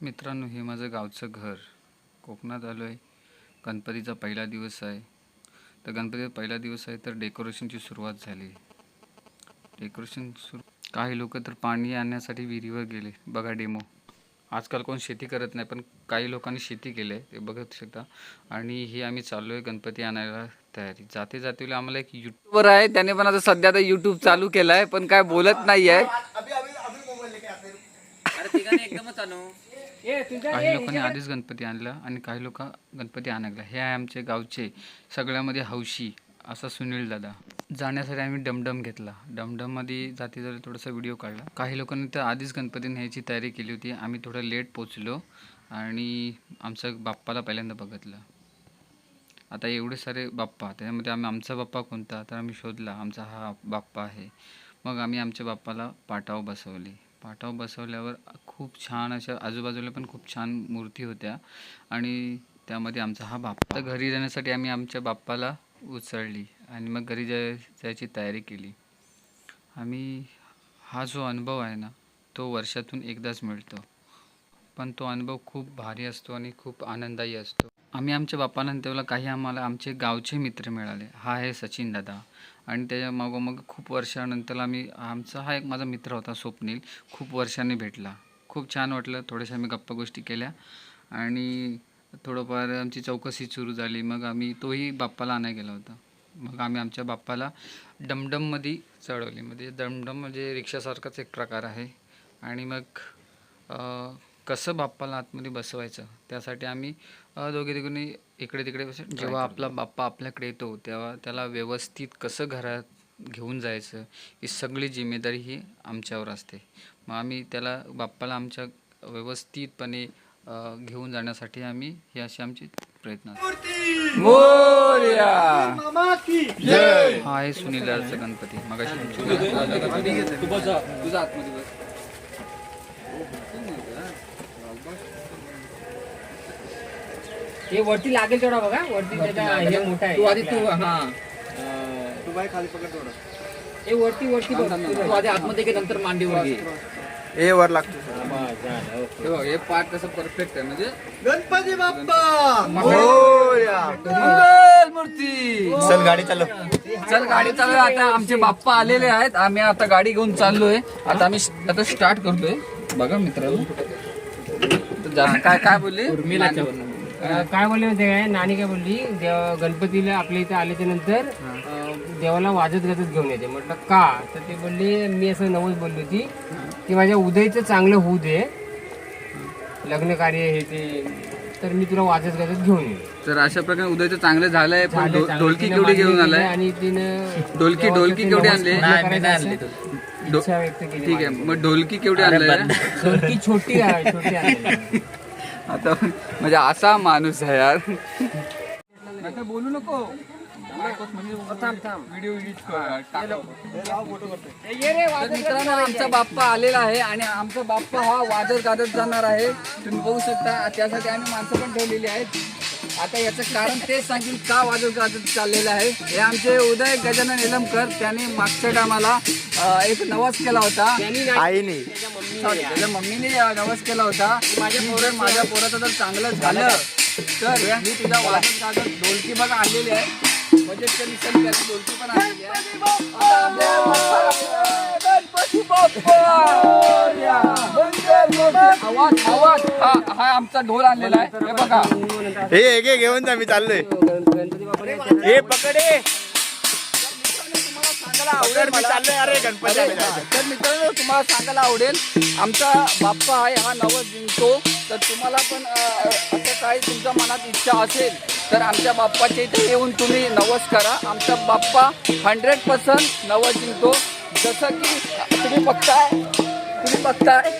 मित्रांनो हे माझं गावचं घर. कोकणात आलो आहे गणपतीचा पहिला दिवस आहे. तर गणपतीचा पहिला दिवस आहे तर डेकोरेशनची सुरुवात झाली. डेकोरेशन सुरू काही लोक तर पाणी आणण्यासाठी विहिरीवर गेले. बघा डेमो आजकाल कोण शेती करत नाही पण काही लोकांनी शेती केली आहे. ते बघत शकता. आणि हे आम्ही चाललो आहे गणपती आणायला तयारी. जाते जाते आम्हाला एक युट्यूबर आहे. त्याने पण आता सध्या आता युट्यूब चालू केलं आहे पण काय बोलत नाही आहे काही लोकांनी आधीच गणपती आणला आणि काही लोक गणपती आणायला हे आहे आमचे गावचे सगळ्यामध्ये हौशी असा सुनील दादा. जाण्यासाठी आम्ही डमडम घेतला. डमडममध्ये जाती जरा थोडासा व्हिडिओ काढला. काही लोकांनी तर आधीच गणपती न्यायची तयारी केली होती. आम्ही थोडं लेट पोचलो आणि आमच्या बाप्पाला पहिल्यांदा बघितलं. आता एवढे सारे बाप्पा त्याच्यामध्ये आम्ही आमचा बाप्पा कोणता? तर आम्ही शोधला. आमचा हा बाप्पा आहे. मग आम्ही आमच्या बाप्पाला पाटावर बसवली. पाटाव बसवल्यावर खूप छान अशा आजूबाजूला पण खूप छान मूर्ती होत्या. आणि त्यामध्ये आमचा हा बाप्पा. घरी जाण्यासाठी आम्ही आमच्या बाप्पाला उचलली आणि मग घरी जाय जायची तयारी केली. आम्ही हा जो अनुभव आहे ना तो वर्षातून एकदाच मिळतो. पण तो अनुभव खूप भारी असतो आणि खूप आनंददायी असतो. आम्ही आमच्या बाप्पाला तेव्हा काही आम्हाला आमचे गावचे मित्र मिळाले. हा आहे सचिन दादा. आणि त्याच्या मागोमाग खूप वर्षानंतर आम्ही आमचा हा एक माझा मित्र होता स्वप्नील खूप वर्षांनी भेटला. खूप छान वाटलं थोड्याशा आम्ही गप्पा गोष्टी केल्या. आणि थोडंफार आमची चौकशी सुरू झाली. मग आम्ही तोही बाप्पाला आणाय गेला होता. मग आम्ही आमच्या बाप्पाला डमडममध्ये चढवली. म्हणजे डमडम म्हणजे रिक्षासारखाच एक प्रकार आहे. आणि मग कसं बाप्पाला आतमध्ये बसवायचं त्यासाठी आम्ही दोघे तिघांनी इकडे तिकडे बस- जेव्हा आपला बाप्पा आपल्याकडे येतो तेव्हा त्याला व्यवस्थित कसं घरात घेऊन जायचं ही सगळी जिम्मेदारी ही आमच्यावर असते मग आम्ही त्याला बाप्पाला आमच्या व्यवस्थितपणे घेऊन जाण्यासाठी आम्ही हे असे आमचे प्रयत्न! हा आहे सुनील गणपती मग हे वरती लागेल तेवढा बघा. वरती त्याचा हे मोठा आहे. तू आधी तू हा. तू बाई खाली पकड थोडं हे वरती वरती बघ. तू आधी आतमध्ये घे नंतर मांडीवर घे. ए वर लागतो. हे हे पार्ट कसं परफेक्ट आहे. म्हणजे गणपती बाप्पा! मोरया मंगल मूर्ती चल गाडी चालव. चल गाडी चालू आता आमचे बाप्पा आलेले आहेत. आम्ही आता गाडी घेऊन चाललोय. आता आम्ही आता स्टार्ट करतोय. बघा मित्रांनो. काय काय बोलले? अं, काय बोलले काय नानी काय बोलली देव- गणपतीला आपल्या इथे आल्याच्यानंतर देवाला वाजत गाजत घेऊन येते. म्हटलं का? तर ते बोलले मी असं नवस बोलली होती की माझ्या उदयचं चांगलं होऊ दे. लग्न कार्य हे ते. तर मी तुला वाजत गाजत घेऊन येईन. तर अशा प्रकारे उद्याचं चांगलं झालंय पण ढो-. ढोलकी केवढी घेऊन आलाय? आणि तिनं ढोलकी ढोलकी केवढी आणली? पूर्ण करायचं असं डो- इच्छा व्यक्त केली ठीक आहे मग ढोलकी केवढी आणली ढोलकी छोटी आहे छोटी आहे. आता म्हणजे असा माणूस आहे यार. बोलू नको. व्हिडिओ मित्रांनो आमचा बाप्पा आलेला आहे आणि आमचा बाप्पा हा वाजत गाजत जाणार आहे. तुम्ही बघू शकता त्यासाठी आम्ही माणसं पण ठेवलेली आहेत. आता याचं कारण तेच सांगेल का वाजत गाजत चाललेलं आहे. हे आमचे उदय गजानन निलमकर त्यांनी मागच्या टायमाला एक नवाज केला होता. आईने. Sorry, त्याच्या मम्मीने नवस केला होता माझ्या पोरं माझ्या पोराचं जर चांगलं झालं तर? मी तुझ्या वाजत गाजत ढोलकी बघा आणलेली आहे. बजेटच्या निसर्ग ढोलकी पण आणलेली आहे! आवाज आवाज. हा हा आमचा ढोल आणलेला आहे. हे बघा. हे हे घेऊन जा मी चाललोय. हे पकड हे पकड मी चाललोय अरे गणपती अरे, हा. आहे. तर मित्रांनो तुम्हाला सांगायला आवडेल आमचा बाप्पा आहे हा नवस जिंकतो. तर तुम्हाला पण अ, असं काही तुमच्या मनात इच्छा असेल तर आमच्या बाप्पाच्या इथे येऊन तुम्ही नवस करा. आमचा बाप्पा हंड्रेड पर्सेंट नवस जिंकतो. जसं की तुम्ही बघताय तुम्ही बघताय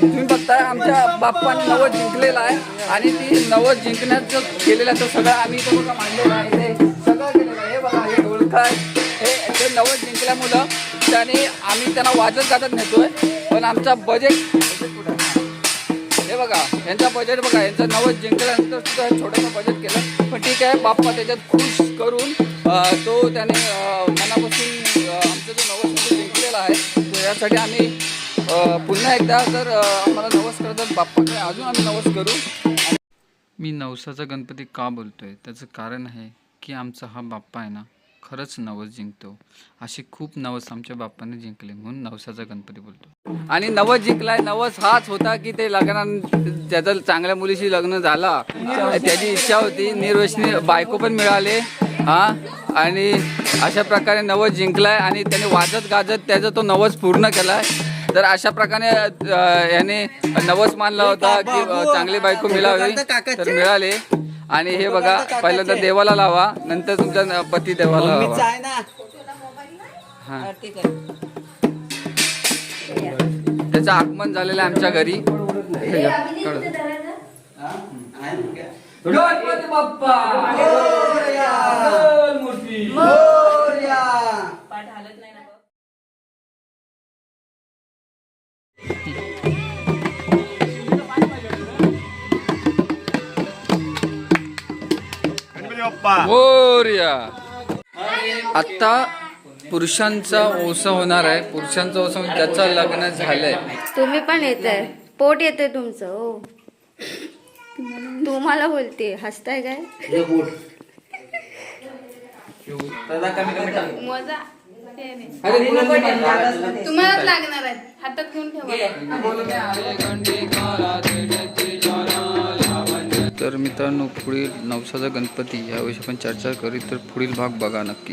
तुम्ही बघताय आमच्या बाप्पाने नवस जिंकलेला आहे. आणि ती नवस जिंकण्याचं केलेलं तर सगळं आम्ही इथं बघा मांडलेलं आहे. ते सगळं केलेलं आहे. हे बघा हे ढोलकाय हे ते नवस जिंकल्यामुळं त्याने आम्ही त्यांना वाजत गाजत नेतोय पण आमचा बजेट हे बघा यांचा बजेट बघा यांचं नवं जिंकल्यानंतर सुद्धा छोटंसं बजेट केलं. पण ठीक आहे बाप्पा त्याच्यात खुश करून तो त्याने मनापासून आमचं आमचा जो नवस जिंकलेला आहे तो यासाठी आम्ही पुन्हा एकदा जर आम्हाला नवस करतात बाप्पाकडे अजून आम्ही नवस करू. मी नवसाचा गणपती का बोलतोय? त्याचं कारण आहे की आमचा हा बाप्पा आहे ना खरंच नवस जिंकतो. अशी खूप नवस आमच्या बाप्पाने जिंकले म्हणून नवसाचा गणपती बोलतो. आणि नवस जिंकलाय नवस हाच होता की ते लग्ना ज्याचं चांगल्या मुलीशी लग्न झाला. त्याची इच्छा होती निर्वशनी बायको पण मिळाले हा? आणि अशा प्रकारे नवस जिंकलाय आणि त्याने वाजत गाजत त्याचा तो नवस पूर्ण केलाय. तर अशा प्रकारे याने नवस मानला होता की चांगली बायको मिळावी तर मिळाले. आणि हे बघा पहिल्यांदा देवाला लावा नंतर तुमच्या न- पती देवाला लावा. हा. त्याचं आगमन झालेलं आहे आमच्या घरी. बाप्पा! आता पुरुषांचा ओसा होणार आहे. पुरुषांचा ओसा ज्याचं लग्न झालंय. तुम्ही पण येत आहे पोट येते तुमचं हो. तुम्हाला बोलते. हसताय काय? मजा. तुम्हालाच लागणार आहेत हातात घेऊन ठेवा. तर मित्रांनो पुढील नवसाचा गणपती याविषयी आपण चर्चा करीत तर पुढील भाग बघा नक्की.